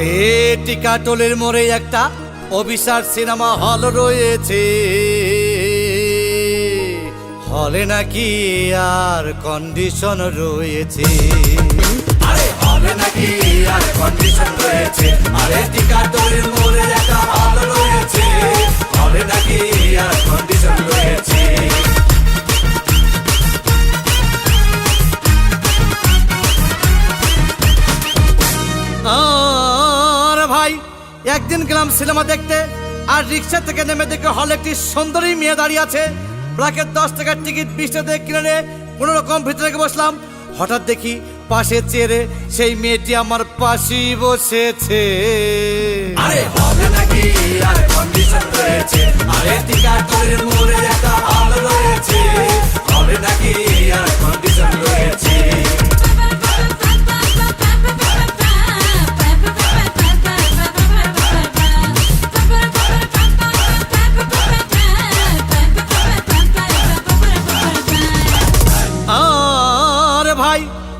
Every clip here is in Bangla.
আরে টিকাটোলের মোড়ে একটা অবিশ্বাস সিনেমা হল রয়েছে। হলে নাকি আর কন্ডিশন রয়েছে। আরে, হলে নাকি আর কন্ডিশন রয়েছে। আরে টিকাটোলের মোড়ে একটা হল রয়েছে। একদিন গেলাম সিনেমা দেখতে, আর রিক্সা থেকে নেমে দেখে হলে একটি সুন্দরী মেয়ে দাঁড়িয়ে আছে। ব্ল্যাকের দশ টাকার টিকিট বিশ টাকা কিনে নিয়ে কোনো রকম ভিতরে বসলাম। হঠাৎ দেখি পাশে চেয়ারে সেই মেয়েটি আমার পাশে বসেছে। আরে হবে নাকি? আর কন্ডিশন রয়েছে। আরে টিকা মোড়ে একটা হল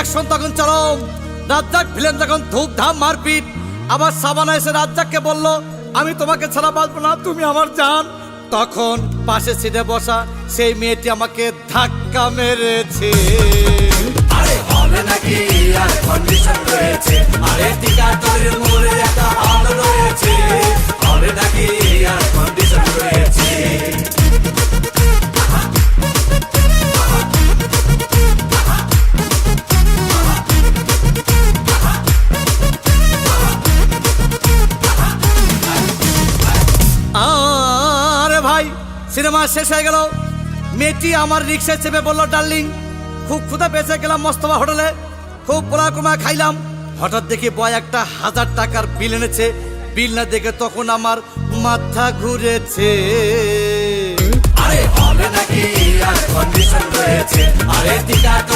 অ্যাকশন তখন চরম। রাজ্জাক ভিলেন তখন ধূপধাম মারপিট, আবার সাবানা এসে রাজ্জাককে বলল, আমি তোমাকে ছাড়া বাঁচব না, তুমি আমার জান। তখন পাশে সিটে বসা সেই মেয়েটি আমাকে ধাক্কা মেরেছে। আরে হবে নাকি? আর কন্ডিশন সিনেমা শেষ হয়ে গেল। মেয়েটি আমার রিক্সায় চেপে বলল, ডার্লিং, খুব ক্ষুধা বেঁচে গেলাম মস্তবা হোটেলে। খুব পোলা কুমা খাইলাম। হঠাৎ দেখি বয় একটা হাজার টাকার বিল এনেছে। বিল না দেখে তখন আমার মাথা ঘুরেছে। আরে হবে নাকি? আর কন্ডিশন রয়েছে। আরে টিকাটোলের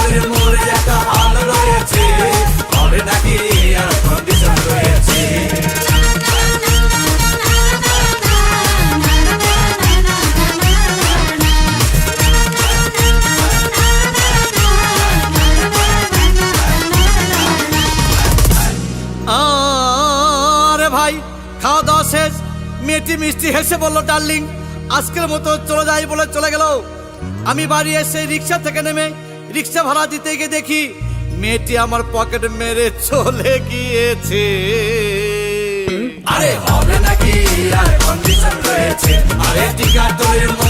ভাই খাওয়া দাওয়া শেষ। মেয়েটি মিষ্টি হেসে বলল, ডার্লিং, আজকের মতো চলে যাই বলে চলে গেল। আমি বাড়ি এসে রিক্সা থেকে নেমে রিক্সা ভাড়া দিতে গিয়ে দেখি মেয়েটি আমার পকেট মেরে চলে গিয়েছে। আরে হবে নাকি? আর কন্ডিশন রয়েছে। আরে টিকা মোড়ে